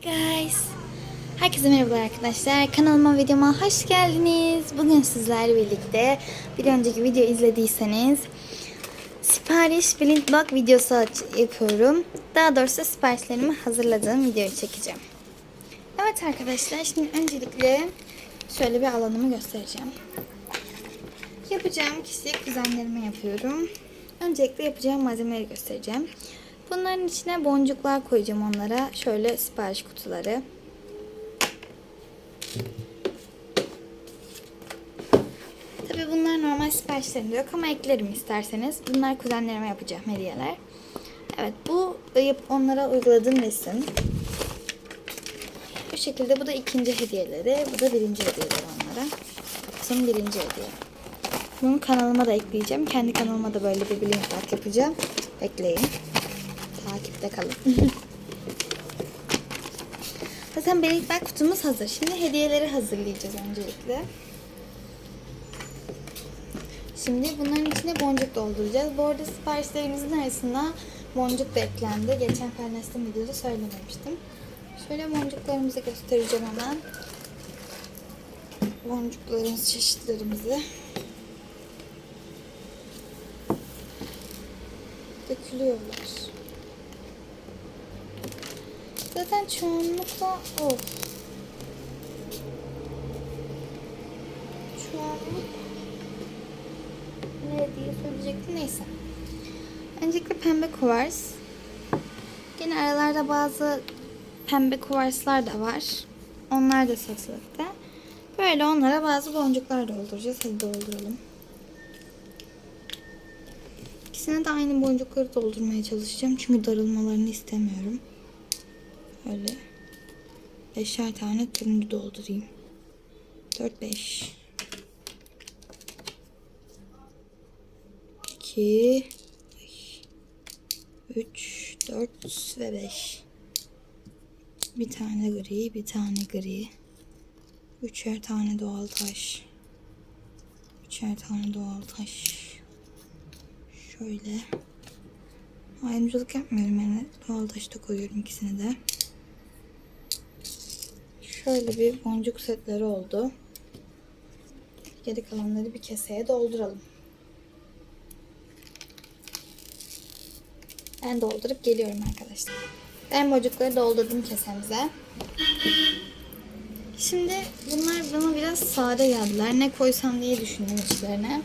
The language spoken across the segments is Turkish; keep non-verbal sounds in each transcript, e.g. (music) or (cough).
guys. Herkese merhaba arkadaşlar. Kanalıma videoma hoş geldiniz. Bugün sizlerle birlikte bir önceki video izlediyseniz sipariş blind bag videosu yapıyorum. Daha doğrusu siparişlerimi hazırladığım videoyu çekeceğim. Evet arkadaşlar şimdi öncelikle şöyle bir alanımı göstereceğim. Yapacağım kişilik düzenlerimi yapıyorum. Öncelikle yapacağım malzemeleri göstereceğim. Bunların içine boncuklar koyacağım onlara. Şöyle sipariş kutuları. Tabii bunlar normal siparişlerimde yok ama eklerim isterseniz. Bunlar kuzenlerime yapacağım hediyeler. Evet bu onlara uyguladığım resim. Bu şekilde bu da ikinci hediyeleri. Bu da birinci hediyeleri onlara. Yaptığım birinci hediye. Bunu kanalıma da ekleyeceğim. Kendi kanalıma da böyle bir bag yapacağım. Bekleyin. Takipte kalın. (laughs) Zaten bag kutumuz hazır. Şimdi hediyeleri hazırlayacağız öncelikle. Şimdi bunların içine boncuk dolduracağız. Bu arada siparişlerimizin arasında boncuk da eklendi. Geçen paylaştığım videoda söylememiştim. Şöyle boncuklarımızı göstereceğim hemen. Boncuklarımız çeşitlerimizi. Dökülüyorlar. Zaten çoğunlukla of. Çoğunluk ne diye söyleyecektim neyse. Öncelikle pembe kuvars. Yine aralarda bazı pembe kuvarslar da var. Onlar da satılıkta. Böyle onlara bazı boncuklar dolduracağız. Hadi dolduralım. İkisine de aynı boncukları doldurmaya çalışacağım. Çünkü darılmalarını istemiyorum. Öyle. Beşer tane turuncu doldurayım. 4-5 2 3 4 ve 5 Bir tane gri, bir tane gri. Üçer tane doğal taş. Üçer tane doğal taş. Şöyle. Ayrımcılık yapmıyorum yani. Doğal taş da koyuyorum ikisini de. Şöyle bir boncuk setleri oldu. Geri kalanları bir keseye dolduralım. Ben doldurup geliyorum arkadaşlar. Ben boncukları doldurdum kesemize. Şimdi bunlar bana biraz sade geldiler. Ne koysam diye düşündüm içlerine.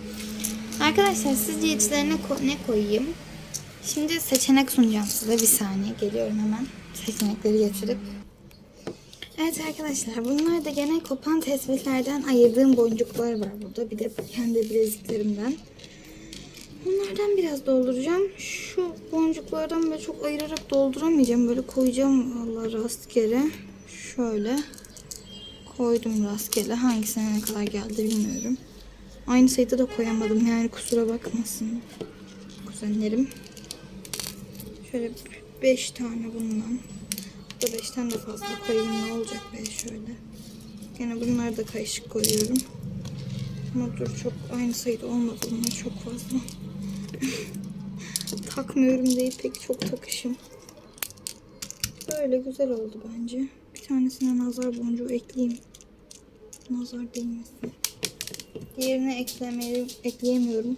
Arkadaşlar sizce içlerine ko- ne koyayım? Şimdi seçenek sunacağım size. Bir saniye geliyorum hemen. Seçenekleri getirip. Evet arkadaşlar bunlar da gene kopan tespihlerden ayırdığım boncuklar var burada. Bir de kendi bileziklerimden. Bunlardan biraz dolduracağım. Şu boncuklardan böyle çok ayırarak dolduramayacağım. Böyle koyacağım vallahi rastgele. Şöyle koydum rastgele. Hangisine ne kadar geldi bilmiyorum. Aynı sayıda da koyamadım yani kusura bakmasın kuzenlerim. Şöyle 5 tane bundan. Da 5'ten de fazla koyayım ne olacak be şöyle. Yine bunları da karışık koyuyorum. Ama dur çok aynı sayıda olmadı bunlar çok fazla. (laughs) Takmıyorum değil pek çok takışım. Böyle güzel oldu bence. Bir tanesine nazar boncuğu ekleyeyim. Nazar değmesin. Diğerini eklemeyi, ekleyemiyorum.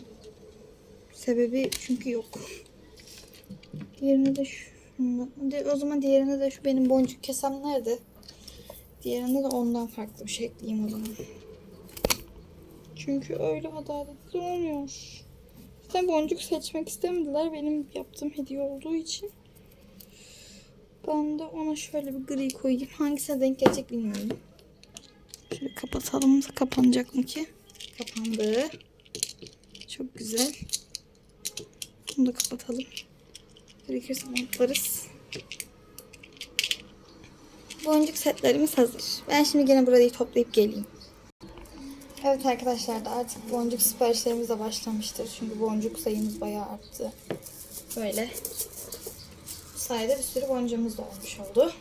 Sebebi çünkü yok. Diğerini de şu. O zaman diğerine de şu benim boncuk kesem nerede? Diğerinde de ondan farklı bir şey ekleyeyim o zaman. Çünkü öyle adaletli olmuyor. İşte boncuk seçmek istemediler benim yaptığım hediye olduğu için. Ben de ona şöyle bir gri koyayım. Hangisine denk gelecek bilmiyorum. Şöyle kapatalım. Kapanacak mı ki? Kapandı. Çok güzel. Bunu da kapatalım. Gerekirse bantlarız. Boncuk setlerimiz hazır. Ben şimdi gene burayı toplayıp geleyim. Evet arkadaşlar da artık boncuk siparişlerimiz de başlamıştır. Çünkü boncuk sayımız bayağı arttı. Böyle. Bu sayede bir sürü boncuğumuz da olmuş oldu.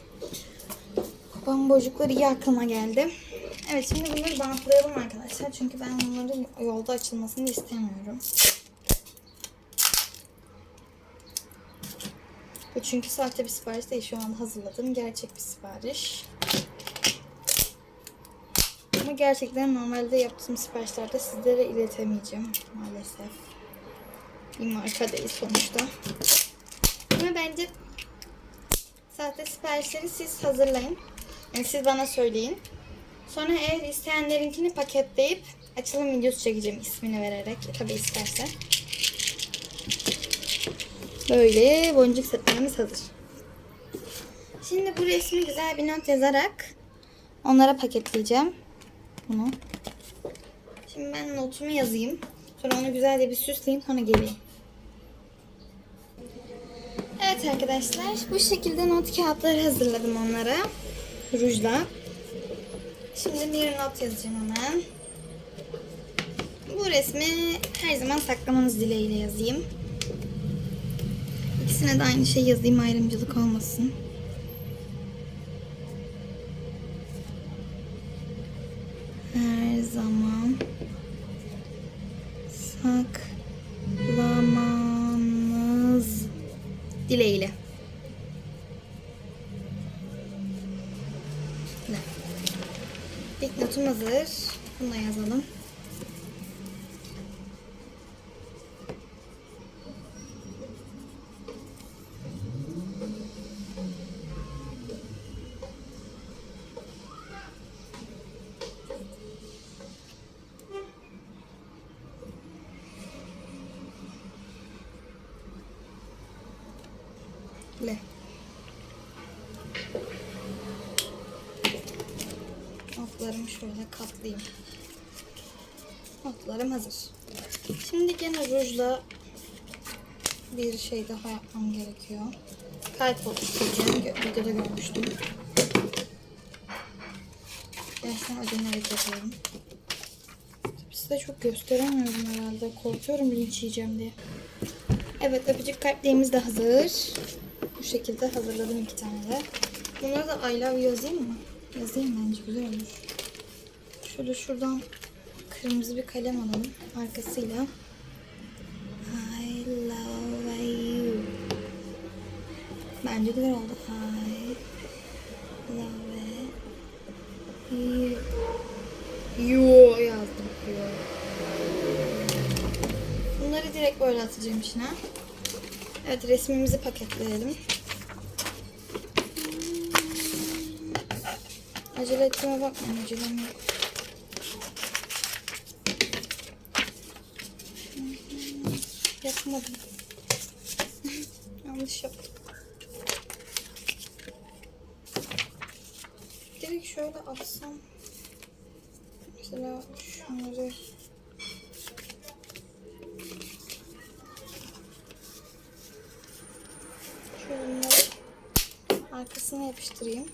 Kopan boncuklar iyi aklıma geldi. Evet şimdi bunları bantlayalım arkadaşlar. Çünkü ben bunların yolda açılmasını istemiyorum. Bu çünkü sahte bir sipariş değil. Şu an hazırladığım gerçek bir sipariş. Ama gerçekten normalde yaptığım siparişlerde sizlere iletemeyeceğim maalesef. Bir marka değil sonuçta. Ama bence sahte siparişleri siz hazırlayın. Yani siz bana söyleyin. Sonra eğer isteyenlerinkini paketleyip açılım videosu çekeceğim ismini vererek. Tabi isterse. Böyle boncuk setlerimiz hazır. Şimdi bu resmi güzel bir not yazarak onlara paketleyeceğim. Bunu. Şimdi ben notumu yazayım. Sonra onu güzelce bir süsleyeyim sonra geleyim. Evet arkadaşlar bu şekilde not kağıtları hazırladım onlara. Rujla. Şimdi bir not yazacağım hemen. Bu resmi her zaman saklamanız dileğiyle yazayım. İkisine de aynı şey yazayım ayrımcılık olmasın. Her zaman saklamanız dileğiyle. İlk notum hazır. Bunu da yazalım. Katlayayım. Notlarım hazır. Şimdi gene rujla bir şey daha yapmam gerekiyor. Kalp oluşturacağım. Videoda görmüştüm. Gerçekten ödenerek yapıyorum. Size çok gösteremiyorum herhalde. Korkuyorum linç yiyeceğim diye. Evet öpücük kalplerimiz de hazır. Bu şekilde hazırladım iki tane de. Bunları da I love you yazayım mı? Yazayım bence güzel olur. Şöyle şuradan kırmızı bir kalem alalım. Arkasıyla. I love you. Bence güzel oldu. I love you. You yazdım. You. Bunları direkt böyle atacağım içine. Evet resmimizi paketleyelim. Acele ettiğime bakmayın acelem yok. Yapmadım. (laughs) Yanlış yaptım. Direkt şöyle atsam. Mesela şunları arkasına yapıştırayım.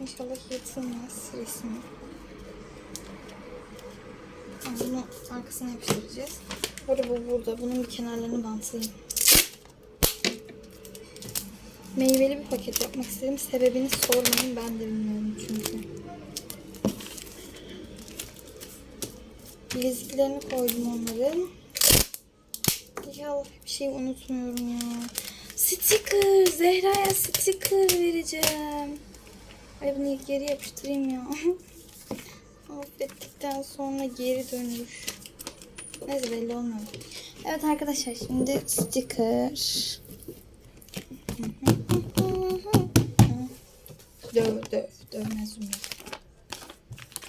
İnşallah yırtılmaz resmi. Bunu arkasına yapıştıracağız. Burada bu burada. Bunun bir kenarlarını bantlayayım. Meyveli bir paket yapmak istedim. Sebebini sormayın. Ben de bilmiyorum çünkü. Bileziklerini koydum onların. İnşallah bir şey unutmuyorum ya. Sticker. Zehra'ya sticker vereceğim. Ay bunu geri yapıştırayım ya. (laughs) Affettikten sonra geri dönüş. Neyse belli olmuyor. Evet arkadaşlar şimdi sticker. Döv döv dövmez mi?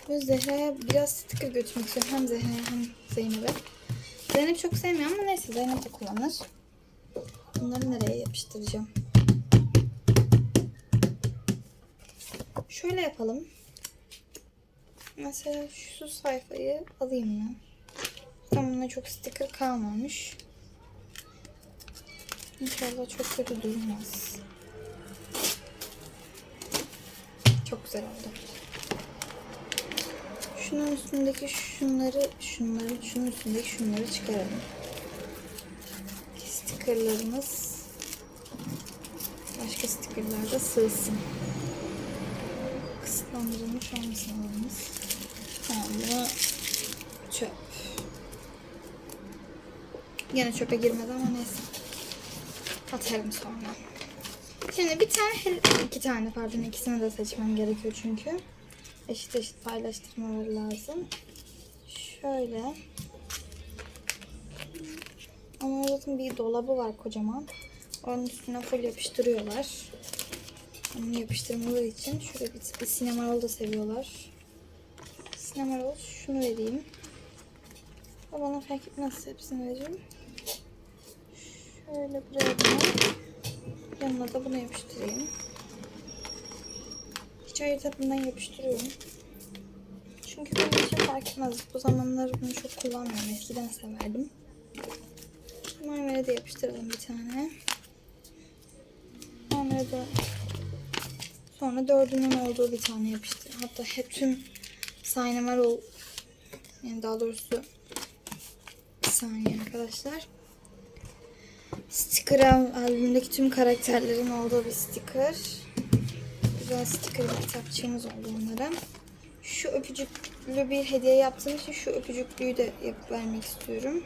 Böyle Zehra'ya biraz sticker götürmek istiyorum. Hem Zehra'ya hem Zeynep'e. Zeynep çok sevmiyor ama neyse Zeynep de kullanır. Bunları nereye yapıştıracağım? Şöyle yapalım. Mesela şu sayfayı alayım mı? Tam buna çok sticker kalmamış. İnşallah çok kötü durmaz. Çok güzel oldu. Şunun üstündeki şunları, şunları, şunun üstündeki şunları çıkaralım. Stickerlarımız başka stickerlarda sığsın. Kısıtlandırılmış olmasın alanımız. Tamam bunu çöp. Yine çöpe girmedi ama neyse. Atarım sonra. Şimdi bir tane, iki tane pardon ikisini de seçmem gerekiyor çünkü. Eşit eşit paylaştırmaları lazım. Şöyle. Ama zaten bir dolabı var kocaman. Onun üstüne full yapıştırıyorlar. Onu yapıştırmaları için şöyle bir, bir sinema da seviyorlar. Sinema roll şunu vereyim. O bana fark etmez hepsini vereyim. Şöyle buraya bunu. Yanına da bunu yapıştırayım. Hiç ayırt etmeden yapıştırıyorum. Çünkü benim için fark etmez. Bu zamanlar bunu çok kullanmıyorum. Eskiden severdim. Marmara da yapıştıralım bir tane. Marmara da sonra dördünün olduğu bir tane yapıştır. Hatta hep tüm saynemer ol yani daha doğrusu bir saniye arkadaşlar. Sticker al- albümündeki tüm karakterlerin olduğu bir sticker. Güzel sticker bir kitapçığımız oldu onlara. Şu öpücüklü bir hediye yaptığım için şu öpücüklüyü de yapıp vermek istiyorum.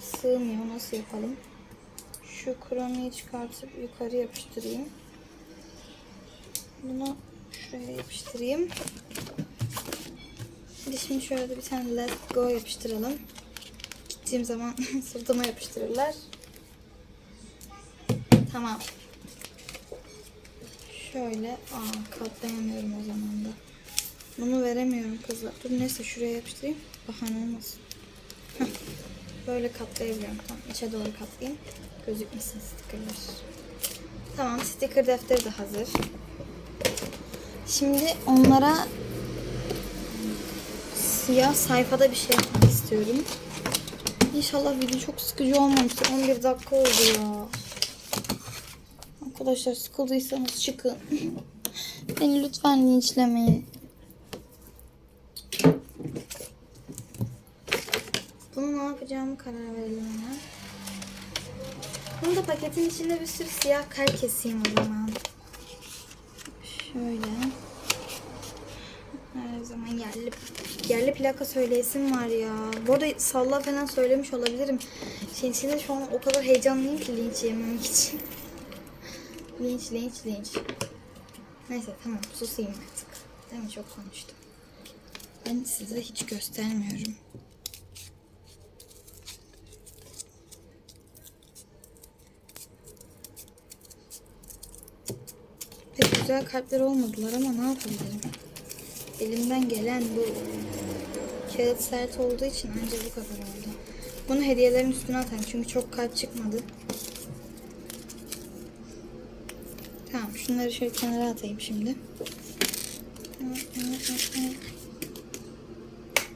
Sığmıyor. Nasıl yapalım? Şu kromiyi çıkartıp yukarı yapıştırayım. Bunu şuraya yapıştırayım. Şimdi şöyle bir tane let go yapıştıralım. Gittiğim zaman (laughs) sırtıma yapıştırırlar. Tamam. Şöyle. Aa katlayamıyorum o zaman da. Bunu veremiyorum kızlar. Dur neyse şuraya yapıştırayım. Bahane olmasın. Böyle katlayabiliyorum. Tamam içe doğru katlayayım. Gözükmesin stickerlar. Tamam sticker defteri de hazır. Şimdi onlara siyah sayfada bir şey yapmak istiyorum. İnşallah video çok sıkıcı olmamıştır. 11 dakika oldu ya. Arkadaşlar sıkıldıysanız çıkın. (clears throat) Beni lütfen linçlemeyin. Bunu ne yapacağımı karar verelim hemen. Bunu da paketin içinde bir sürü siyah kalp keseyim o zaman. Şöyle. Her zaman yerli, yerli plaka söyleyesim var ya. Bu arada salla falan söylemiş olabilirim. Şey içinde şu an o kadar heyecanlıyım ki linç yememek için. Linç, linç, linç. Neyse tamam susayım artık. Değil mi? Çok konuştum. Ben size hiç göstermiyorum. Pek güzel kalpler olmadılar ama ne yapabilirim? Elimden gelen bu. Kağıt sert olduğu için ancak bu kadar oldu. Bunu hediyelerin üstüne atayım çünkü çok kalp çıkmadı. Şunları şöyle kenara atayım şimdi.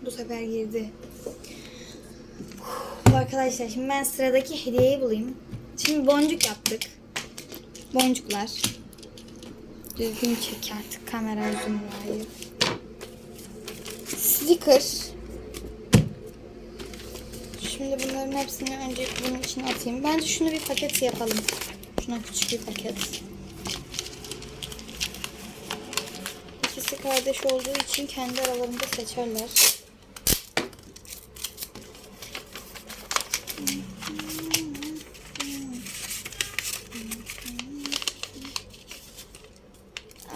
Bu sefer girdi. Arkadaşlar şimdi ben sıradaki hediyeyi bulayım. Şimdi boncuk yaptık. Boncuklar. Düzgün çek artık kamera uzunluğu. Sticker. Şimdi bunların hepsini önce bunun içine atayım. Bence şunu bir paket yapalım. Şuna küçük bir paket. Kardeş olduğu için kendi aralarında seçerler.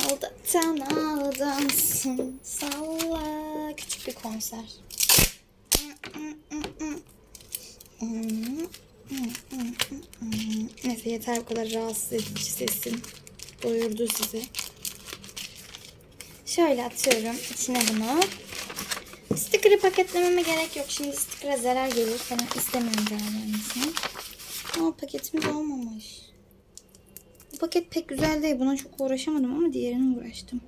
Aldatan aldansın salla küçük bir konser. Neyse yeter bu kadar rahatsız edici sesin. Doyurdu sizi. Şöyle atıyorum içine bunu. Sticker'ı paketlememe gerek yok. Şimdi sticker'a zarar gelir. Ben istemiyorum zarar gelmesini. Ama paketimiz olmamış. Bu paket pek güzel değil. Buna çok uğraşamadım ama diğerine uğraştım.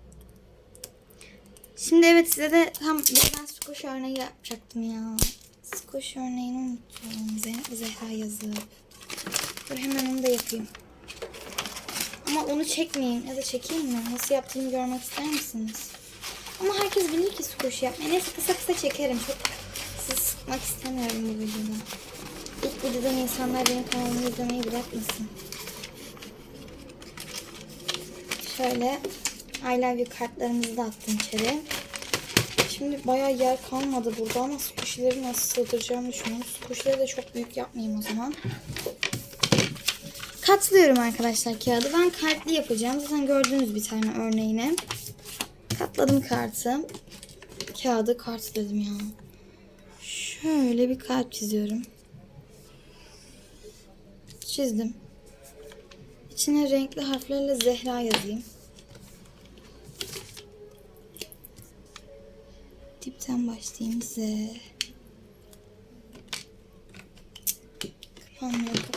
Şimdi evet size de tam ben squash örneği yapacaktım ya. Squash örneğini unuttum. Ze- Zehra yazıp. Dur hemen onu da yapayım. Ama onu çekmeyin. Ya da çekeyim mi? Nasıl yaptığımı görmek ister misiniz? Ama herkes bilir ki squash yapmayı. Neyse kısa kısa çekerim. Çok sizi sıkmak istemiyorum bu videoda. İlk videodan insanlar benim kanalımı izlemeyi bırakmasın. Şöyle I love you kartlarımızı da attım içeri. Şimdi bayağı yer kalmadı burada ama squishy'leri nasıl sığdıracağımı düşünüyorum. Squishy'leri de çok büyük yapmayayım o zaman. Katlıyorum arkadaşlar kağıdı. Ben kalpli yapacağım. Zaten gördüğünüz bir tane örneğini. Katladım kartı. Kağıdı kart dedim ya. Şöyle bir kalp çiziyorum. Çizdim. İçine renkli harflerle Zehra yazayım. Dipten başlayayım. Z. Kapanmıyor.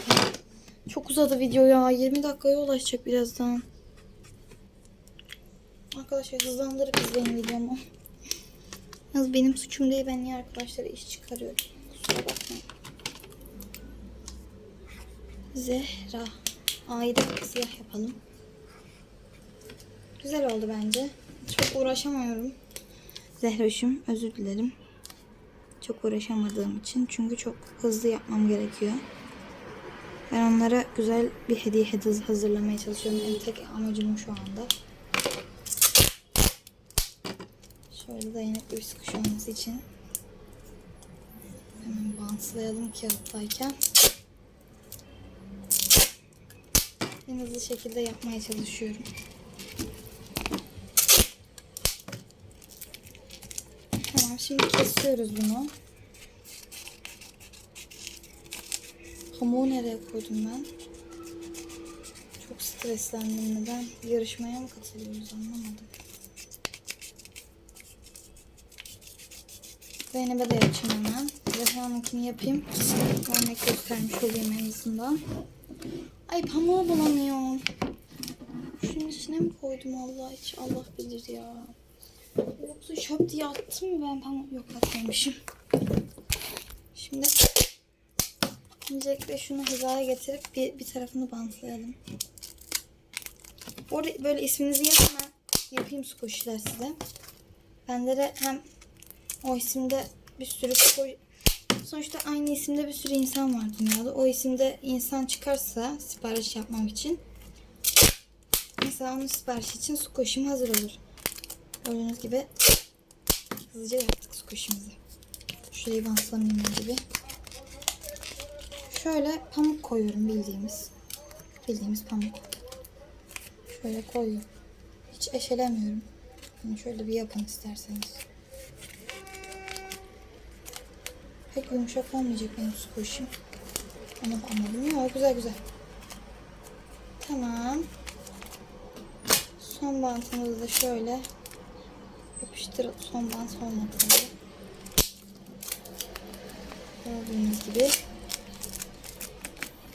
Çok uzadı video ya. 20 dakikaya ulaşacak birazdan. Arkadaşlar hızlandırıp izleyin videomu. Yalnız benim suçum değil. Ben niye arkadaşlara iş çıkarıyorum. Kusura bakmayın. Zehra. A'yı da siyah yapalım. Güzel oldu bence. Çok uğraşamıyorum. Zehroş'um özür dilerim. Çok uğraşamadığım için. Çünkü çok hızlı yapmam gerekiyor. Ben onlara güzel bir hediye hazırlamaya çalışıyorum. En tek amacım şu anda. Şöyle dayanıklı bir sıkış olması için. Hemen bantlayalım kağıttayken. En hızlı şekilde yapmaya çalışıyorum. Tamam şimdi kesiyoruz bunu. Pamuğu nereye koydum ben? Çok streslendim neden? Yarışmaya mı katılıyoruz anlamadım. Zeynep'e de yapacağım hemen. Zehra'nınkini yapayım. Örnek göstermiş olayım en azından. Ay pamuğu bulamıyorum. Şunun içine mi koydum Allah hiç Allah bilir ya. Yoksa çöp diye attım mı ben pamuk? Yok atmamışım. Şimdi öncelikle şunu hizaya getirip bir, bir tarafını bantlayalım. Orada böyle isminizi yazın ben yapayım squishy'ler size. Bende de hem o isimde bir sürü squishy Sonuçta aynı isimde bir sürü insan var dünyada. O isimde insan çıkarsa sipariş yapmam için mesela onun sipariş için squish'im hazır olur. Gördüğünüz gibi hızlıca yaptık squish'imizi. Şurayı bantlamayayım gibi. Şöyle pamuk koyuyorum bildiğimiz. Bildiğimiz pamuk. Şöyle koyuyorum. Hiç eşelemiyorum. Yani şöyle bir yapın isterseniz. Pek yumuşak olmayacak benim squish'im. Onu anladım. Yok güzel güzel. Tamam. Son bantımızı da şöyle yapıştır. Son bant olmadı. Gördüğünüz gibi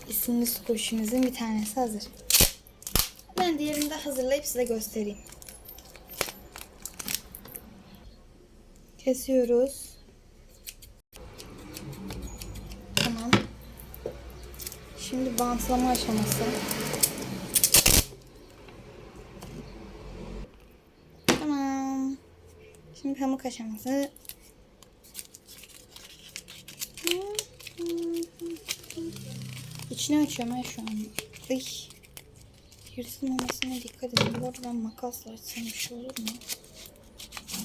isimli squish'imizin bir tanesi hazır. Ben diğerini de hazırlayıp size göstereyim. Kesiyoruz. Tamam. Şimdi bantlama aşaması. Tamam. Şimdi pamuk aşaması. İçini açıyorum ben şu an. Ay. Yırtılmamasına dikkat edin. Bu arada ben makasla açsam bir şey olur mu?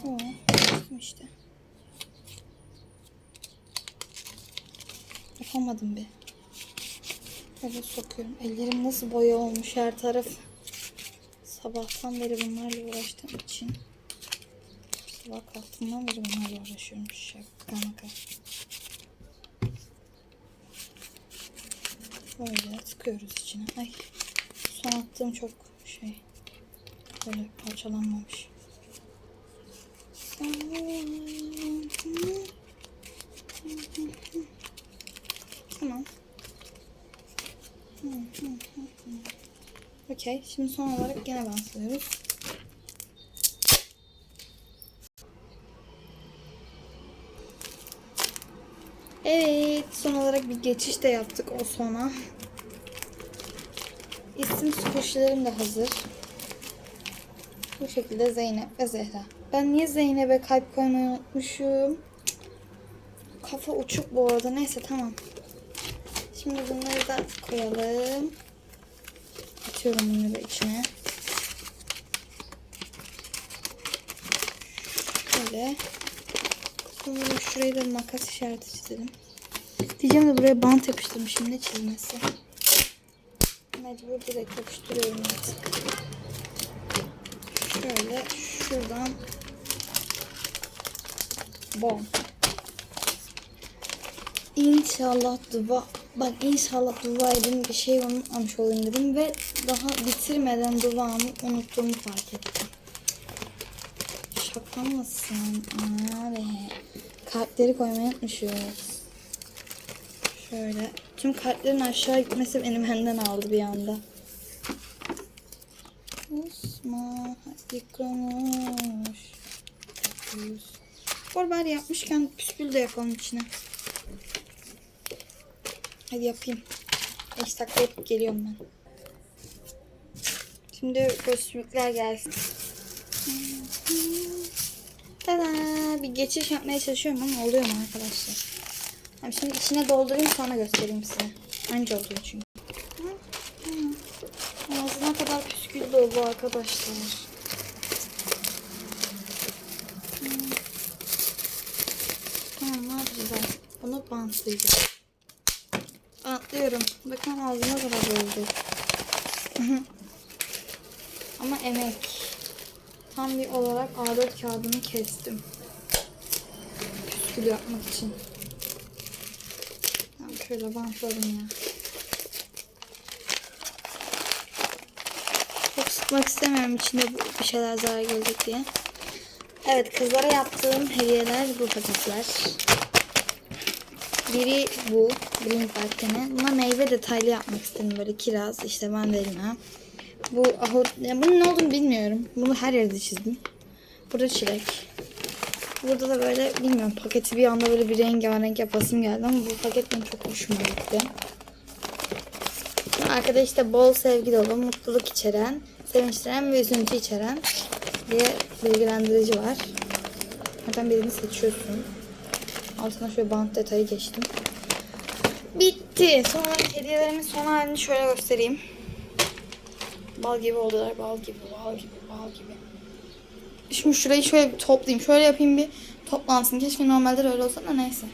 Oo, açtım işte. Yapamadım bir. Böyle sokuyorum. Ellerim nasıl boya olmuş her taraf. Sabahtan beri bunlarla uğraştığım için. Sabah kalktığımdan beri bunlarla uğraşıyorum. Şaka maka. Böyle tıkıyoruz içine. Ay. Son attığım çok şey. Böyle parçalanmamış. Tamam. Okey. Şimdi son olarak gene bantlıyoruz. Evet. Son olarak bir geçiş de yaptık o sona. İsim squishlerim de hazır. Bu şekilde Zeynep ve Zehra. Ben niye Zeynep'e kalp koymayı unutmuşum? Kafa uçuk bu arada. Neyse tamam. Şimdi bunları da koyalım. Atıyorum bunları içine. Şöyle. Sonra şurayı da makas işareti çizelim. Diyeceğim de buraya bant yapıştırmışım. Ne çizmesi? Mecbur direkt yapıştırıyorum artık. Şöyle şuradan bom. İnşallah dua bak inşallah dua edin bir şey unutmamış olayım dedim ve daha bitirmeden duamı unuttuğumu fark ettim. Şaka mısın abi? Kalpleri koymayı unutmuşuz. Şöyle. Tüm kalplerin aşağı gitmesi beni benden aldı bir anda. Osman yıkamış. Borber yapmışken püskül de yapalım içine. Hadi yapayım. 5 dakika geliyorum ben. Şimdi göğsümlükler gelsin. Tada! Bir geçiş yapmaya çalışıyorum ama oluyor mu arkadaşlar? Tamam, şimdi içine doldurayım sonra göstereyim size. Anca oluyor çünkü. Ağzına kadar püskül dolu arkadaşlar. Tamam ne yapacağız artık? Bunu bantlayacağız. Bantlıyorum. Bakın ağzına kadar doldu. Ama emek. Tam bir olarak A4 kağıdını kestim. Püskül yapmak için. Tamam şöyle bantladım ya. Çok sıkmak istemiyorum içinde bir şeyler zarar gelecek diye. Evet kızlara yaptığım hediyeler bu paketler. Biri bu. Blink Park'tene. Buna meyve detaylı yapmak istedim. Böyle kiraz, işte mandalina. Bu ahut, ya bunun ne olduğunu bilmiyorum. Bunu her yerde çizdim. Burada çilek. Burada da böyle bilmiyorum paketi bir anda böyle bir rengarenk yapasım geldi ama bu paket benim çok hoşuma gitti. Arkada işte bol sevgi dolu, mutluluk içeren, sevinçlenen ve üzüntü içeren diye bilgilendirici var. Zaten birini seçiyorsun. Altına şöyle bant detayı geçtim. Bitti. Sonra hediyelerimin son halini şöyle göstereyim. Bal gibi oldular. Bal gibi, bal gibi, bal gibi. Şimdi şurayı şöyle bir toplayayım. Şöyle yapayım bir toplansın. Keşke normalde de öyle olsa da neyse.